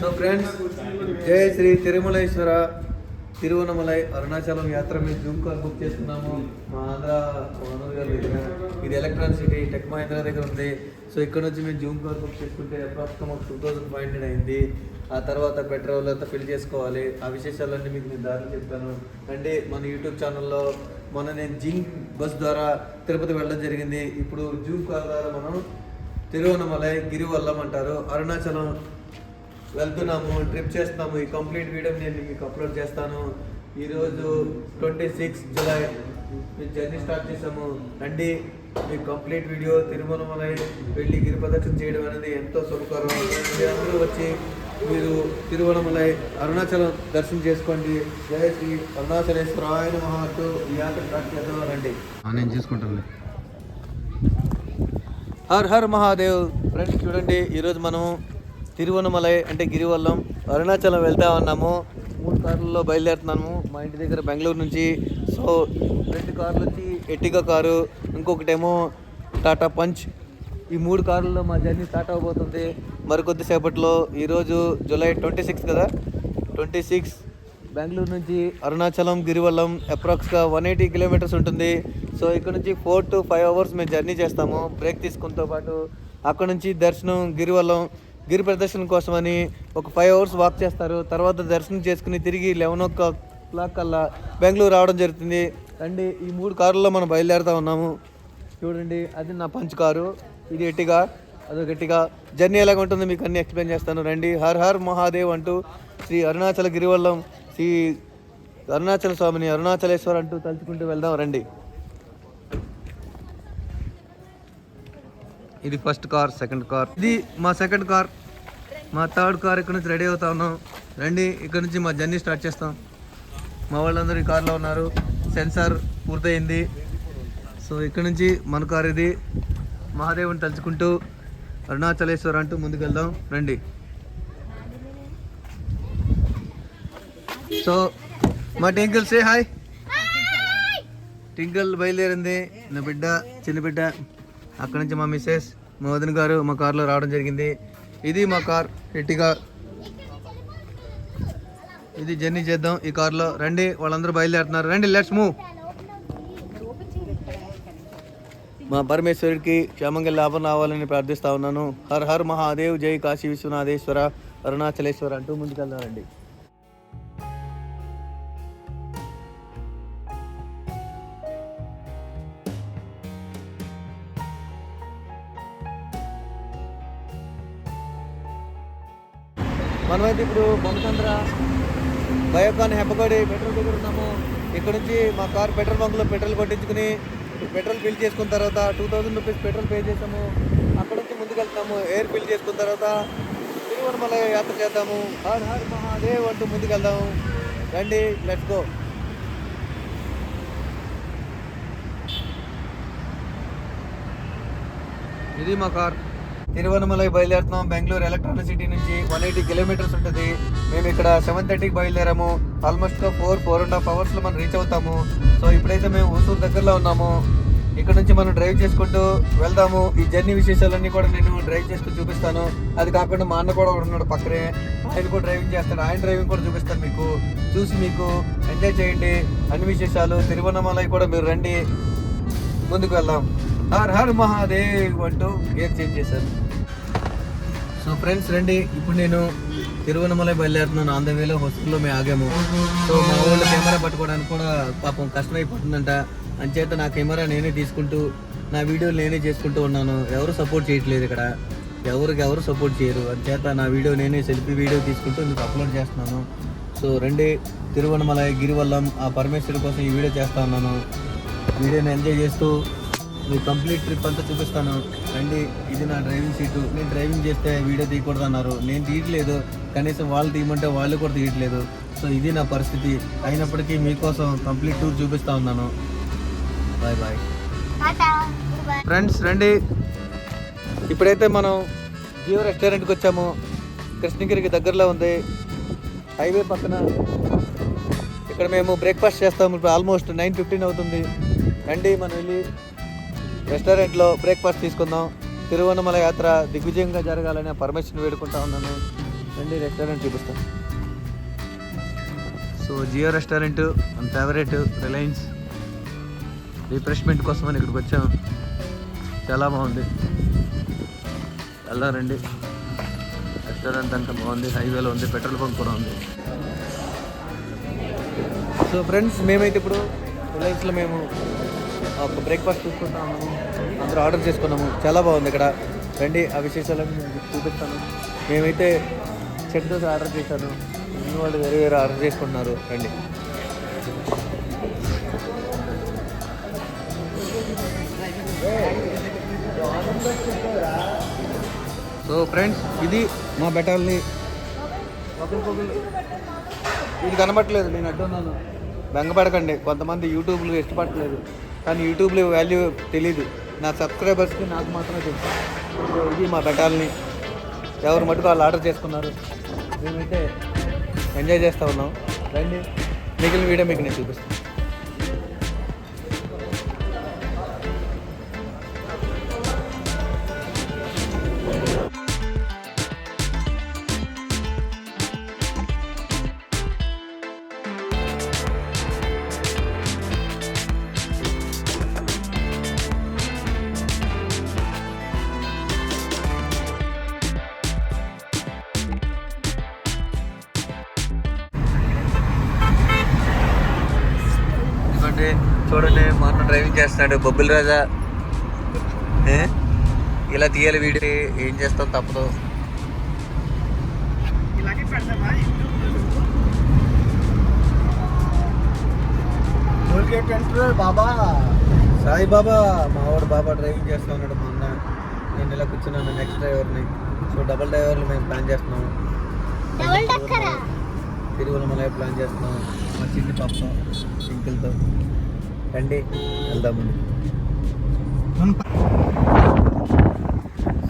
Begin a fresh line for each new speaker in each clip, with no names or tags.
So friends Jaya Sri Tirumaleswara Tiruvannamalai Arunachalam యాత్ర మీద Zoom car book చేసుకున్నాము మా ఆంధ్ర మనోజ్ గారి దగ్గర. ఇది ఎలక్ట్రాన్ సిటీ టెక్ మహేంద్ర దగ్గర ఉంది. సో ఇక్కడ నుంచి మేము జూమ్ కార్ బుక్ చేసుకుంటే అప్రాక్సిమం ఒక టూ థౌసండ్ ఫైవ్ హండ్రెడ్ అయింది. ఆ తర్వాత పెట్రోల్ అంతా ఫిల్ చేసుకోవాలి. ఆ విశేషాలన్నీ మీకు నేను దారి చెప్తాను. అంటే మన యూట్యూబ్ ఛానల్లో మొన్న నేను జింక్ బస్ ద్వారా తిరుపతి వెళ్ళడం జరిగింది. ఇప్పుడు జూమ్ కార్ ద్వారా మనం తిరువనమలై గిరివల్లం అంటారు అరుణాచలం వెళ్తున్నాము ట్రిప్ చేస్తున్నాము. ఈ కంప్లీట్ వీడియో నేను మీకు అప్లోడ్ చేస్తాను. ఈరోజు ట్వంటీ సిక్స్ జూలై మేము జర్నీ స్టార్ట్ చేసాము రండి మీ కంప్లీట్ వీడియో తిరుమలమలై వెళ్ళి గిరి ప్రదక్షిణ చేయడం అనేది ఎంతో శుభకరం. మీరందరూ వచ్చి మీరు తిరువనమలై అరుణాచలం దర్శనం చేసుకోండి. జయ శ్రీ అరుణాచలేశ్వరాయ మహాత్తు ఈ యాత్ర స్టార్ట్ చేద్దాం. రండి.
నేను చూసుకుంటాను
హర్ హర్ మహాదేవ్. ఫ్రెండ్స్ చూడండి ఈరోజు మనం తిరువనమలై అంటే గిరివల్లం అరుణాచలం వెళ్తా ఉన్నాము. మూడు కార్లలో బయలుదేరుతున్నాము. మా ఇంటి దగ్గర బెంగళూరు నుంచి. సో రెండు కార్లు వచ్చి ఎట్టిగా కారు ఇంకొకటేమో టాటా పంచ్. ఈ మూడు కార్లలో మా జర్నీ స్టార్ట్ అవబోతుంది. మరికొద్దిసేపట్లో ఈరోజు జూలై ట్వంటీ సిక్స్ కదా? ట్వంటీ సిక్స్ బెంగళూరు నుంచి అరుణాచలం గిరివల్లం అప్రాక్స్గా వన్ ఎయిటీ కిలోమీటర్స్ ఉంటుంది. సో ఇక్కడ నుంచి ఫోర్ టు ఫైవ్ అవర్స్ మేము జర్నీ చేస్తాము. బ్రేక్ తీసుకున్నతో పాటు అక్కడ నుంచి దర్శనం గిరివల్లం గిరి ప్రదర్శన కోసమని ఒక ఫైవ్ అవర్స్ వాక్ చేస్తారు. తర్వాత దర్శనం చేసుకుని తిరిగి లెవెన్ ఓ క్లాక్ కల్లా బెంగళూరు రావడం జరుగుతుంది. రండి ఈ మూడు కారుల్లో మనం బయలుదేరుతా ఉన్నాము. చూడండి అది నా పంచ్ కారు. ఇది ఎట్టిగా అదొక గట్టిగా. జర్నీ ఎలాగ ఉంటుందో మీకు అన్ని ఎక్స్ప్లెయిన్ చేస్తాను. రండి హర్ హర్ మహాదేవ్ అంటూ శ్రీ అరుణాచల గిరివల్లం శ్రీ అరుణాచల స్వామిని అరుణాచలేశ్వర్ అంటూ తలుచుకుంటూ వెళ్దాం. రండి. ఇది ఫస్ట్ కార్ సెకండ్ కార్ ఇది మా సెకండ్ కార్ మా థర్డ్ కార్ ఇక్కడ నుంచి రెడీ అవుతా ఉన్నాం. రండి ఇక్కడ నుంచి మా జర్నీ స్టార్ట్ చేస్తాం. మా వాళ్ళందరూ ఈ కార్లో ఉన్నారు. సెన్సార్ పూర్తయింది. సో ఇక్కడ నుంచి మన కార్ ఇది. మహాదేవుని తలుచుకుంటూ అరుణాచలేశ్వర్ అంటూ ముందుకు వెళ్దాం రండి. సో మా టింకిల్ సే హాయ్ టింకిల్ బయలుదేరింది. నా బిడ్డ చిన్న బిడ్డ. అక్కడ నుంచి మా మిస్సెస్ మా వదిన గారు మా కార్లో రావడం జరిగింది. ఇది మా కార్ ఎట్టిగా ఇది జర్నీ చేద్దాం. ఈ కార్లో రండి వాళ్ళందరూ బయలుదేరుతున్నారు. రండి లెట్స్ మూవ్ మా పరమేశ్వరుడికి క్షేమంగా లాభం రావాలని ప్రార్థిస్తా ఉన్నాను. హర్ హర్ మహాదేవ్ జై కాశీ విశ్వనాథేశ్వర అరుణాచలేశ్వర అంటూ ముందుకెళ్దామండి మనమైతే ఇప్పుడు బొమ్మచంద్ర బయోకాన్ హెబ్బగడి పెట్రోల్ దగ్గర ఉన్నాము. ఇక్కడ నుంచి మా కార్ పెట్రోల్ బంక్లో పెట్రోల్ కొట్టించుకుని పెట్రోల్ ఫిల్ చేసుకున్న తర్వాత two thousand rupees petrol pay చేసాము అక్కడ నుంచి ముందుకెళ్తాము. ఎయిర్ ఫిల్ చేసుకున్న తర్వాత తిరువనమల యాత్ర చేద్దాము. హర్ హర్ మహాదేవ్ అంటూ ముందుకెళ్దాము. రండి లెట్స్ గో ఇది మా కార్. తిరువనమలై బయలుదేరుతున్నాం. బెంగళూరు ఎలక్ట్రానిక్ సిటీ నుంచి వన్ ఎయిటీ కిలోమీటర్స్ ఉంటుంది. మేము ఇక్కడ సెవెన్ థర్టీకి బయలుదేరాము. Almost four four and half అవర్స్లో మనం రీచ్ అవుతాము. సో ఇప్పుడైతే మేము హుసూర్ దగ్గరలో ఉన్నాము. ఇక్కడ నుంచి మనం డ్రైవ్ చేసుకుంటూ వెళ్దాము. ఈ జర్నీ విశేషాలన్నీ కూడా నేను డ్రైవ్ చేసుకుని చూపిస్తాను. అది కాకుండా మా అన్న కూడా ఉన్నాడు పక్కనే. ఆయన కూడా డ్రైవింగ్ చేస్తాడు. ఆయన డ్రైవింగ్ కూడా చూపిస్తాను మీకు. చూసి మీకు ఎంజాయ్ చేయండి. అన్ని విశేషాలు. తిరువనమలై కూడా మీరు రండి. ముందుకు వెళ్దాం. హర్ హర్ మహాదేవ్ అంటూ గేర్ చేంజ్ చేశారు. సో ఫ్రెండ్స్ రండి. ఇప్పుడు నేను తిరువనమలై బయలుదేరుతున్నాను. ఆన్ ద వేలో హోస్టల్లో మేము ఆగాము. సో మా ఊళ్ళో కెమెరా పట్టుకోవడానికి కూడా పాపం కష్టమైపోతుందంట. అంచేత నా కెమెరా నేనే తీసుకుంటూ నా వీడియోలు నేనే చేసుకుంటూ ఉన్నాను. ఎవరు సపోర్ట్ చేయట్లేదు ఇక్కడ. ఎవరికి ఎవరు సపోర్ట్ చేయరు. అంచేత నా వీడియో నేనే సెల్ఫీ వీడియో తీసుకుంటూ మీకు అప్లోడ్ చేస్తున్నాను. సో రండి. తిరువనమలై గిరివల్లం ఆ పరమేశ్వరి కోసం ఈ వీడియో చేస్తా ఉన్నాను. వీడియోని ఎంజాయ్ చేస్తూ మీ కంప్లీట్ ట్రిప్ అంతా చూపిస్తాను. రండి ఇది నా డ్రైవింగ్ సీటు. నేను డ్రైవింగ్ చేస్తే వీడియో తీయకూడదు అన్నారు నేను తీయట్లేదు. కనీసం వాళ్ళు తీయమంటే వాళ్ళు కూడా తీయట్లేదు. సో ఇది నా పరిస్థితి. అయినప్పటికీ మీకోసం కంప్లీట్ టూర్ చూపిస్తా ఉన్నాను. Bye bye. ఫ్రెండ్స్ రండి. ఇప్పుడైతే మనం జియో రెస్టారెంట్కి వచ్చాము. కృష్ణగిరికి దగ్గరలో ఉంది. హైవే పక్కన ఇక్కడ మేము బ్రేక్ఫాస్ట్ చేస్తాము. ఇప్పుడు ఆల్మోస్ట్ నైన్ ఫిఫ్టీన్ అవుతుంది. రండి మనం వెళ్ళి రెస్టారెంట్లో బ్రేక్ఫాస్ట్ తీసుకుందాం. తిరువన్నమల యాత్ర దిగ్విజయంగా జరగాలని పర్మిషన్ వేడుకుంటా ఉన్నాను. రండి రెస్టారెంట్ చూపిస్తాం. సో జియో రెస్టారెంట్ మన ఫేవరెట్ రిలయన్స్ రిఫ్రెష్మెంట్ కోసం అని ఇక్కడికి వచ్చాం. చాలా బాగుంది. వెళ్దారండి రెస్టారెంట్ అంతా బాగుంది. హైవేలో ఉంది పెట్రోల్ బంక్ కూడా ఉంది. సో ఫ్రెండ్స్ మేమైతే ఇప్పుడు రిలయన్స్లో మేము ఒక బ్రేక్ఫాస్ట్ తీసుకుంటాము అందరూ ఆర్డర్ చేసుకున్నాము. చాలా బాగుంది ఇక్కడ. రండి ఆ విశేషాలను చూపిస్తాను. మేమైతే చెట్ దోశ ఆర్డర్ చేశాను. మీ వాళ్ళు వేరే వేరే ఆర్డర్ చేసుకుంటున్నారు. రండి. సో ఫ్రెండ్స్ ఇది మా బెటాల్ని ఒకరికొకరు ఇది కనబట్టలేదు నేను అడ్డున్నాను. బెంగపడకండి. కొంతమంది యూట్యూబ్లో ఇష్టపడట్లేదు. కానీ యూట్యూబ్లో వాల్యూ తెలీదు. నా సబ్స్క్రైబర్స్కి నాకు మాత్రమే తెలుసు. ఇది మా బెటాల్ని. ఎవరు మటుకు వాళ్ళు ఆర్డర్ చేసుకున్నారు. మేమైతే ఎంజాయ్ చేస్తూ ఉన్నాం. రండి. మిగిలిన వీడియో మీకు నేను చూపిస్తాను. డ్రైవింగ్ చేస్తున్నాడు. బొబ్బిల్ రాజా. ఏ? ఇలా తీయాలి వీడియో. ఏం చేస్తాం తప్పదు.
బాబా.
సాయి బాబా మా వాడు బాబా డ్రైవింగ్ చేస్తా ఉన్నాడు మా అన్న నేను ఇలా కూర్చున్నాను నెక్స్ట్ డ్రైవర్ని సో డబుల్ డ్రైవర్లు మేము ప్లాన్ చేస్తున్నాం.
డబుల్ డక్కరా
తిరువనమలై ప్లాన్ చేస్తున్నాం. మా చిన్ని పాపతో సింకిల్తో. రండి వెళ్దాం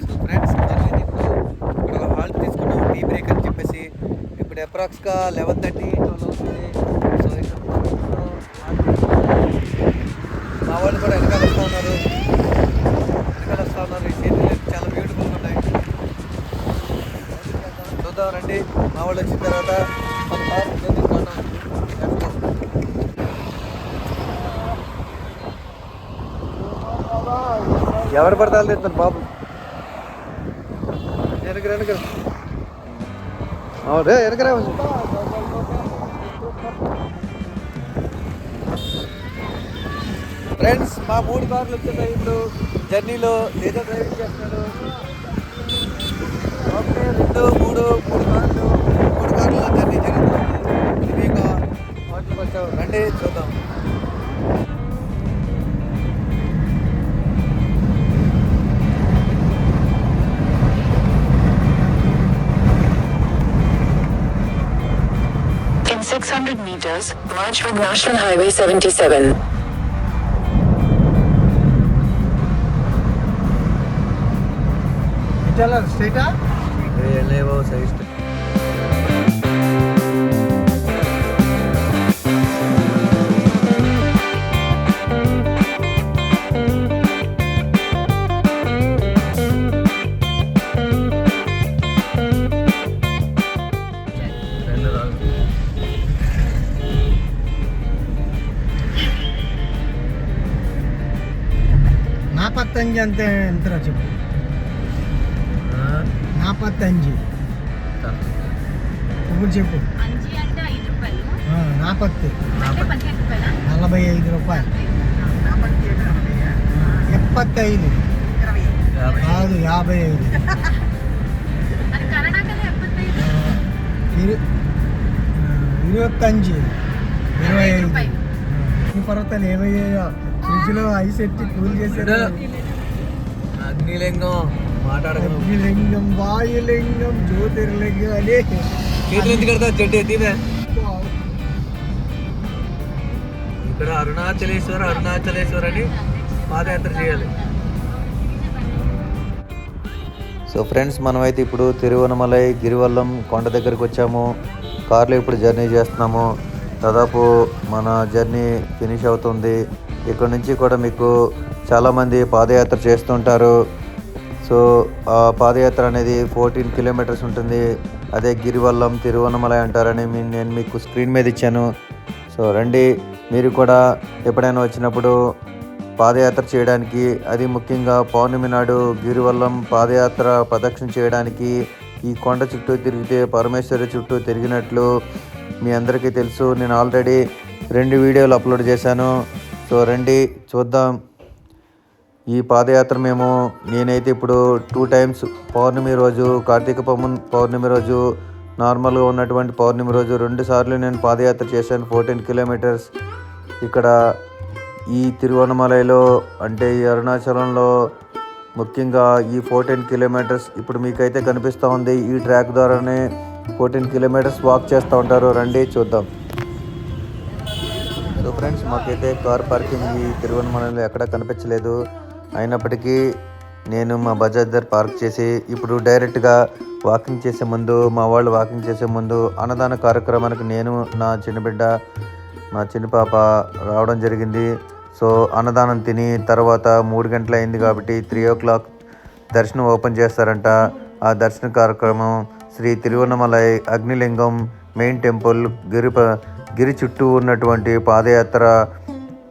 సో ఫ్రెండ్స్ ఇప్పుడు హాల్ట్ తీసుకున్నాం టీ బ్రేక్ అని చెప్పేసి. ఇప్పుడు అప్రాక్స్గా లెవెన్ థర్టీ ట్వెల్వ్ అవుతుంది సో ఇక్కడ కూర్చున్నాం. మా వాళ్ళు కూడా వెనకాల వస్తూ ఉన్నారు వెనకాల వస్తూ ఉన్నారు ఈ సీన్లు చాలా బ్యూటిఫుల్గా ఉన్నాయి చూద్దాం రండి మా వాళ్ళు వచ్చిన తర్వాత మన కార్ తీసుకున్నాం Let's go. ఎవరు పడతాలు తెస్తాను బాబు. వెనక వెనక రే. వెనకరా ఫ్రెండ్స్ మా మూడు కార్లు వచ్చేసాయి ఇప్పుడు. జర్నీలో లేదా డ్రైవింగ్ చేస్తున్నాడు. ఓకే రెండు మూడు మూడు కార్లు. మూడు కార్ల జర్నీ జరుగుతుంది. మీకు వాటికి వచ్చావు రండి చూద్దాం.
600 meters, merge with National Highway 77.
చలో స్ట్రైటా
లేవో సైజ్
పత్తంజి అంతే ఎంతరా చెప్పు పత్తంజి ఇప్పుడు చెప్పు
అంజి అంటే ఐదు రూపాయలు
ఆ, నా పత్తి
అంటే పదిహేను రూపాయల
నలభై ఐదు రూపాయలు ఎప్పత్తైదు కాదు యాభై ఐదు
అది కర్ణాటకలో ఎప్పటికైనా
ఆ, ఇరు ఆ, ఇరువత్తంజి ఇరవై ఐదు
రూపాయలు.
ఈ పర్వతాలు ఏమయ్యాయో ఫ్రిడ్జ్లో ఐస్ ఎట్టి కూల్ చేశారు
అగ్నిలింగం మాట్లాడగలం
అగ్నిలింగం వాయులింగం జ్యోతిర్లింగం అనే
చేతులు ఎందుకు కడతావు? చెట్టు ఎత్తివే ఇక్కడ అరుణాచలేశ్వర అరుణాచలేశ్వర అని పాదయాత్ర చేయాలి. సో ఫ్రెండ్స్ మనమైతే ఇప్పుడు తిరువనమలై గిరివల్లం కొండ దగ్గరికి వచ్చాము. కార్లో ఇప్పుడు జర్నీ చేస్తున్నాము. దాదాపు మన జర్నీ ఫినిష్ అవుతుంది. ఇక్కడ నుంచి కూడా మీకు చాలామంది పాదయాత్ర చేస్తుంటారు. సో ఆ పాదయాత్ర అనేది ఫోర్టీన్ కిలోమీటర్స్ ఉంటుంది. అదే గిరివల్లం తిరువనమలై అంటారని నేను మీకు స్క్రీన్ మీద ఇచ్చాను. సో రండి. మీరు కూడా ఎప్పుడైనా వచ్చినప్పుడు పాదయాత్ర చేయడానికి అది ముఖ్యంగా పౌర్ణమి నాడు గిరివల్లం పాదయాత్ర ప్రదక్షిణ చేయడానికి ఈ కొండ చుట్టూ తిరిగితే పరమేశ్వరి చుట్టూ తిరిగినట్లు మీ అందరికీ తెలుసు. నేను ఆల్రెడీ రెండు వీడియోలు అప్లోడ్ చేశాను. సో రండి చూద్దాం. ఈ పాదయాత్ర మేము నేనైతే ఇప్పుడు టూ టైమ్స్ పౌర్ణమి రోజు కార్తీక పౌర్ణ- పౌర్ణమి రోజు నార్మల్గా ఉన్నటువంటి పౌర్ణమి రోజు రెండు సార్లు నేను పాదయాత్ర చేశాను ఫోర్టీన్ కిలోమీటర్స్. ఇక్కడ ఈ తిరువనమలైలో అంటే ఈ అరుణాచలంలో ముఖ్యంగా ఈ ఫోర్టీన్ కిలోమీటర్స్ ఇప్పుడు మీకైతే కనిపిస్తూ ఉంది ఈ ట్రాక్ ద్వారానే ఫోర్టీన్ కిలోమీటర్స్ వాక్ చేస్తూ ఉంటారు. రండి చూద్దాం. ఫ్రెండ్స్ మాకైతే కార్ పార్కింగ్ ఈ తిరువనమలలో ఎక్కడ కనిపించలేదు. అయినప్పటికీ నేను మా బజాజ్ దగ్గర పార్క్ చేసి ఇప్పుడు డైరెక్ట్గా వాకింగ్ చేసే ముందు మా వాళ్ళు వాకింగ్ చేసే ముందు అన్నదాన కార్యక్రమానికి నేను నా చిన్న బిడ్డ మా చిన్న పాప రావడం జరిగింది. సో అన్నదానం తిని తర్వాత మూడు గంటలు అయింది కాబట్టి త్రీ ఓ క్లాక్ దర్శనం ఓపెన్ చేస్తారంట. ఆ దర్శన కార్యక్రమం శ్రీ తిరువన్నమలై అగ్నిలింగం మెయిన్ టెంపుల్ గిరి గిరి చుట్టూ ఉన్నటువంటి పాదయాత్ర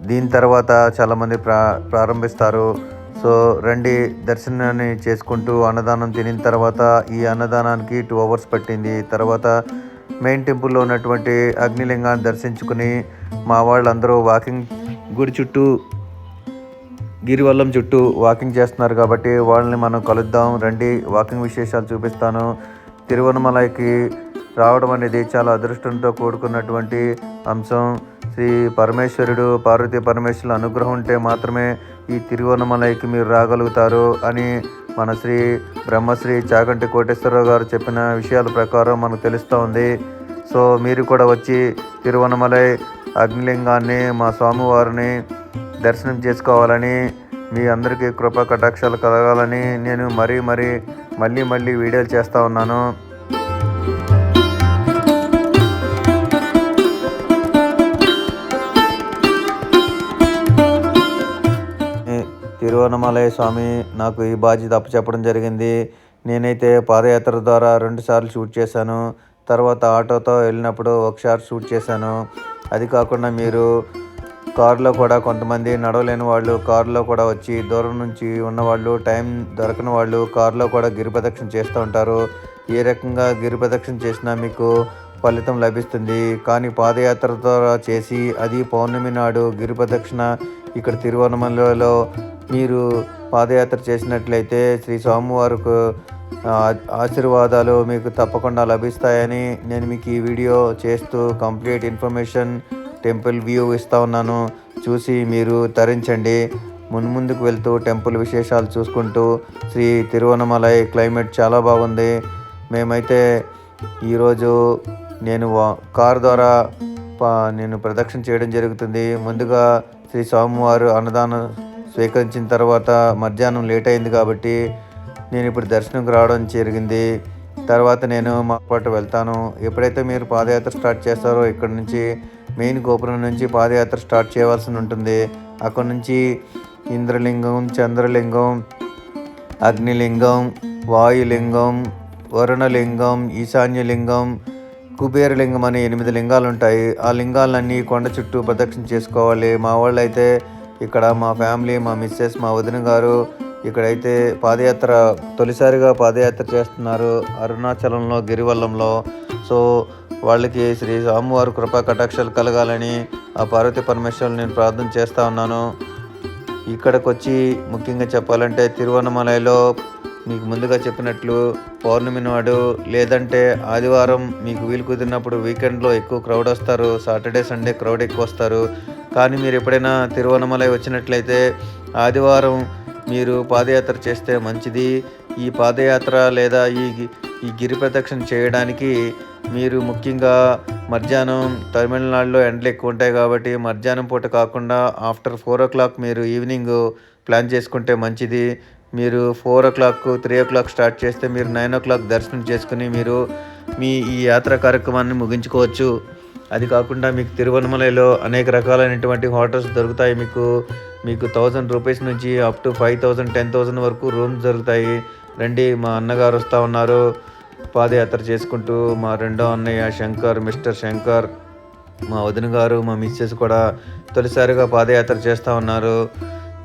దీని తర్వాత చాలామంది ప్రా ప్రారంభిస్తారు. సో రండి దర్శనాన్ని చేసుకుంటూ అన్నదానం తినిన తర్వాత ఈ అన్నదానానికి టూ అవర్స్ పట్టింది. తర్వాత మెయిన్ టెంపుల్లో ఉన్నటువంటి అగ్నిలింగాన్ని దర్శించుకుని మా వాళ్ళందరూ వాకింగ్ గుడి చుట్టూ గిరివల్లం చుట్టూ వాకింగ్ చేస్తున్నారు కాబట్టి వాళ్ళని మనం కలుద్దాం. రండి వాకింగ్ విశేషాలు చూపిస్తాను. తిరువనమలైకి రావడం అనేది చాలా అదృష్టంతో కూడుకున్నటువంటి అంశం. శ్రీ పరమేశ్వరుడు పార్వతీ పరమేశ్వరుల అనుగ్రహం ఉంటే మాత్రమే ఈ తిరువనమలైకి మీరు రాగలుగుతారు అని మన శ్రీ బ్రహ్మశ్రీ చాగంటి కోటేశ్వరరావు గారు చెప్పిన విషయాల ప్రకారం మనకు తెలుస్తూ ఉంది. సో మీరు కూడా వచ్చి తిరువనమలై అగ్నిలింగాన్ని మా స్వామివారిని దర్శనం చేసుకోవాలని మీ అందరికీ కృప కటాక్షాలు కలగాలని నేను మరీ మరీ మళ్ళీ మళ్ళీ వీడియోలు చేస్తూ ఉన్నాను. తిరువనమలయ స్వామి నాకు ఈ బాధ్యత అప్పచెప్పడం జరిగింది. నేనైతే పాదయాత్ర ద్వారా రెండుసార్లు షూట్ చేశాను. తర్వాత ఆటోతో వెళ్ళినప్పుడు ఒకసారి షూట్ చేశాను. అది కాకుండా మీరు కారులో కూడా కొంతమంది నడవలేని వాళ్ళు కారులో కూడా వచ్చి దూరం నుంచి ఉన్నవాళ్ళు టైం దొరకని వాళ్ళు కారులో కూడా గిరి ప్రదక్షిణ చేస్తూ ఉంటారు. ఏ రకంగా గిరి ప్రదక్షిణ చేసినా మీకు ఫలితం లభిస్తుంది. కానీ పాదయాత్ర ద్వారా చేసి అది పౌర్ణమి నాడు గిరి ప్రదక్షిణ ఇక్కడ తిరువనమలలో మీరు పాదయాత్ర చేసినట్లయితే శ్రీ స్వామివారికి ఆశీర్వాదాలు మీకు తప్పకుండా లభిస్తాయని నేను మీకు ఈ వీడియో చేస్తూ కంప్లీట్ ఇన్ఫర్మేషన్ టెంపుల్ వ్యూ ఇస్తా ఉన్నాను. చూసి మీరు తరించండి. మున్ముందుకు వెళ్తూ టెంపుల్ విశేషాలు చూసుకుంటూ శ్రీ తిరువనమలై క్లైమేట్ చాలా బాగుంది. మేమైతే ఈరోజు నేను వా- కార్ ద్వారా నేను ప్రదక్షిణ చేయడం జరుగుతుంది. ముందుగా శ్రీ స్వామివారు అన్నదానం స్వీకరించిన తర్వాత మధ్యాహ్నం లేట్ అయింది కాబట్టి నేను ఇప్పుడు దర్శనంకి రావడం జరిగింది. తర్వాత నేను మా పాటు వెళ్తాను. ఎప్పుడైతే మీరు పాదయాత్ర స్టార్ట్ చేస్తారో ఇక్కడ నుంచి మెయిన్ గోపురం నుంచి పాదయాత్ర స్టార్ట్ చేయవలసి ఉంటుంది. అక్కడ నుంచి ఇంద్రలింగం చంద్రలింగం అగ్నిలింగం వాయులింగం వరుణలింగం ఈశాన్యలింగం కుబేరలింగం అని ఎనిమిది లింగాలు ఉంటాయి ఆ లింగాలన్నీ కొండ చుట్టూ ప్రదక్షిణ చేసుకోవాలి. మా వాళ్ళు అయితే ఇక్కడ మా ఫ్యామిలీ మా మిస్సెస్ మా వదిన గారు ఇక్కడైతే పాదయాత్ర తొలిసారిగా పాదయాత్ర చేస్తున్నారు. అరుణాచలంలో గిరివల్లంలో. సో వాళ్ళకి శ్రీ స్వామివారి కృపా కటాక్షాలు కలగాలని ఆ పార్వతి పరమేశ్వరుని నేను ప్రార్థన చేస్తూ ఉన్నాను. ఇక్కడికి వచ్చి ముఖ్యంగా చెప్పాలంటే తిరువన్నమలైలో మీకు ముందుగా చెప్పినట్లు పౌర్ణమి నాడు లేదంటే ఆదివారం మీకు వీలు కుదిరినప్పుడు వీకెండ్లో ఎక్కువ క్రౌడ్ వస్తారు సాటర్డే సండే క్రౌడ్ ఎక్కువ వస్తారు. కానీ మీరు ఎప్పుడైనా తిరువనమలై వచ్చినట్లయితే ఆదివారం మీరు పాదయాత్ర చేస్తే మంచిది. ఈ పాదయాత్ర లేదా ఈ ఈ గిరి ప్రదక్షిణ చేయడానికి మీరు ముఖ్యంగా మధ్యాహ్నం తమిళనాడులో ఎండలు ఎక్కువ ఉంటాయి కాబట్టి మధ్యాహ్నం పూట కాకుండా ఆఫ్టర్ ఫోర్ ఓ క్లాక్ మీరు ఈవినింగ్ ప్లాన్ చేసుకుంటే మంచిది. మీరు four o'clock three o'clock start చేస్తే మీరు నైన్ ఓ క్లాక్ దర్శనం చేసుకుని మీరు మీ ఈ యాత్ర కార్యక్రమాన్ని ముగించుకోవచ్చు. అది కాకుండా మీకు తిరువనమలలో అనేక రకాలైనటువంటి హోటల్స్ దొరుకుతాయి. మీకు మీకు థౌజండ్ రూపీస్ నుంచి up to five thousand ten thousand వరకు రూమ్స్ దొరుకుతాయి. రండి మా అన్నగారు వస్తూ ఉన్నారు. పాదయాత్ర చేసుకుంటూ మా రెండో అన్నయ్య శంకర్ మిస్టర్ శంకర్ మా వదిన గారు మా మిస్సెస్ కూడా తొలిసారిగా పాదయాత్ర చేస్తూ ఉన్నారు.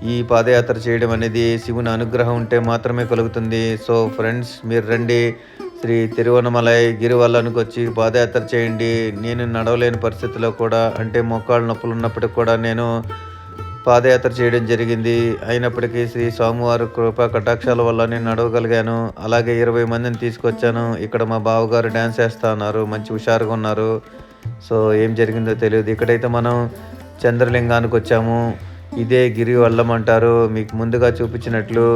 ఈ పాదయాత్ర చేయడం అనేది శివుని అనుగ్రహం ఉంటే మాత్రమే కలుగుతుంది. సో ఫ్రెండ్స్ మీరు రండి. శ్రీ తిరువనమలై గిరివల్లానికి వచ్చి పాదయాత్ర చేయండి. నేను నడవలేని పరిస్థితిలో కూడా అంటే మోకాళ్ళ నొప్పులు ఉన్నప్పటికి కూడా నేను పాదయాత్ర చేయడం జరిగింది. అయినప్పటికీ శ్రీ స్వామివారి కృపా కటాక్షాల వల్ల నేను నడవగలిగాను. అలాగే ఇరవై మందిని తీసుకొచ్చాను. ఇక్కడ మా బావగారు డ్యాన్స్ వేస్తా ఉన్నారు. మంచి హుషారుగా ఉన్నారు. సో ఏం జరిగిందో తెలియదు. ఇక్కడైతే మనం చంద్రలింగానికి వచ్చాము. ఇదే గిరి వల్లం అంటారు. మీకు ముందుగా చూపించినట్లు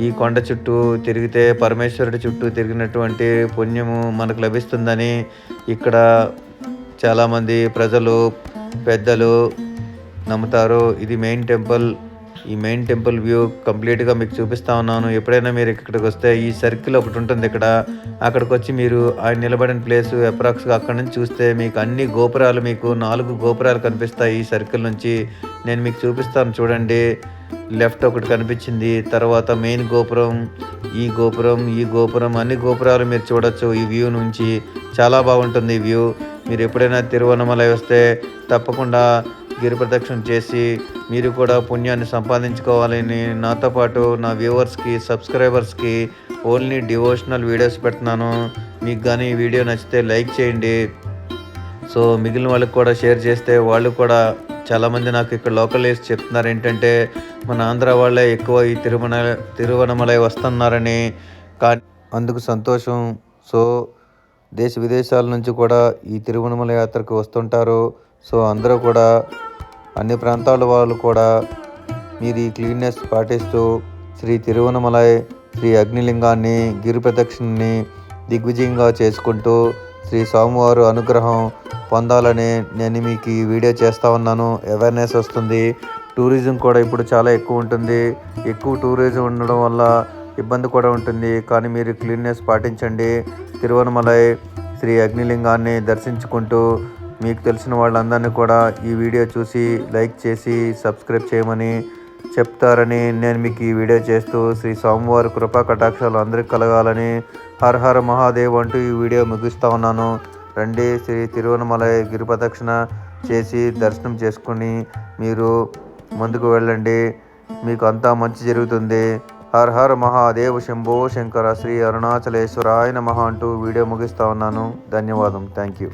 ఈ కొండ చుట్టూ తిరిగితే పరమేశ్వరుడి చుట్టూ తిరిగినటువంటి పుణ్యము మనకు లభిస్తుందని ఇక్కడ చాలామంది ప్రజలు పెద్దలు నమ్ముతారు. ఇది మెయిన్ టెంపుల్. ఈ మెయిన్ టెంపుల్ వ్యూ కంప్లీట్గా మీకు చూపిస్తా ఉన్నాను. ఎప్పుడైనా మీరు ఇక్కడికి వస్తే ఈ సర్కిల్ ఒకటి ఉంటుంది ఇక్కడ. అక్కడికి వచ్చి మీరు ఆ నిలబడిన ప్లేస్ అప్రాక్స్గా అక్కడ నుంచి చూస్తే మీకు అన్ని గోపురాలు మీకు నాలుగు గోపురాలు కనిపిస్తాయి ఈ సర్కిల్ నుంచి. నేను మీకు చూపిస్తాను చూడండి. లెఫ్ట్ ఒకటి కనిపించింది. తర్వాత మెయిన్ గోపురం ఈ గోపురం ఈ గోపురం అన్ని గోపురాలు మీరు చూడొచ్చు ఈ వ్యూ నుంచి. చాలా బాగుంటుంది ఈ వ్యూ. మీరు ఎప్పుడైనా తిరువనమలై వస్తే తప్పకుండా గిరిప్రదక్షిణ చేసి మీరు కూడా పుణ్యాన్ని సంపాదించుకోవాలని నాతో పాటు నా వ్యూవర్స్కి సబ్స్క్రైబర్స్కి ఓన్లీ డివోషనల్ వీడియోస్ పెడుతున్నాను. మీకు కానీ ఈ వీడియో నచ్చితే లైక్ చేయండి. సో మిగిలిన వాళ్ళకి కూడా షేర్ చేస్తే వాళ్ళు కూడా చాలామంది నాకు ఇక్కడ లోకల్ చెప్తున్నారు. ఏంటంటే మన ఆంధ్ర వాళ్ళే ఎక్కువ ఈ తిరుమల తిరువనమలై వస్తున్నారని. కా అందుకు సంతోషం. సో దేశ విదేశాల నుంచి కూడా ఈ తిరువనమల యాత్రకు వస్తుంటారు. సో అందరూ కూడా అన్ని ప్రాంతాల వాళ్ళు కూడా మీరు ఈ క్లీన్నెస్ పాటిస్తూ శ్రీ తిరువనమలై శ్రీ అగ్నిలింగాన్ని గిరి ప్రదక్షిణని దిగ్విజయంగా చేసుకుంటూ శ్రీ స్వామివారు అనుగ్రహం పొందాలని నేను మీకు ఈ వీడియో చేస్తూ ఉన్నాను. అవేర్నెస్ వస్తుంది. టూరిజం కూడా ఇప్పుడు చాలా ఎక్కువ ఉంటుంది. ఎక్కువ టూరిజం ఉండడం వల్ల ఇబ్బంది కూడా ఉంటుంది. కానీ మీరు క్లీన్నెస్ పాటించండి. తిరువనమలై శ్రీ అగ్నిలింగాన్ని దర్శించుకుంటూ మీకు తెలిసిన వాళ్ళందరినీ కూడా ఈ వీడియో చూసి లైక్ చేసి సబ్స్క్రైబ్ చేయమని చెప్తారని నేను మీకు ఈ వీడియో చేస్తూ శ్రీ స్వామివారి కృపా కటాక్షాలు అందరికీ కలగాలని హర హర మహాదేవ్ అంటూ ఈ వీడియో ముగిస్తూ ఉన్నాను. రండి శ్రీ తిరువనమలై గిరి ప్రదక్షిణ చేసి దర్శనం చేసుకుని మీరు ముందుకు వెళ్ళండి. మీకు అంతా మంచి జరుగుతుంది. హర్ హర్ మహాదేవ్ శంభో శంకర శ్రీ అరుణాచలేశ్వరాయ మహా అంటూ వీడియో ముగిస్తా ఉన్నాను. ధన్యవాదం. Thank you.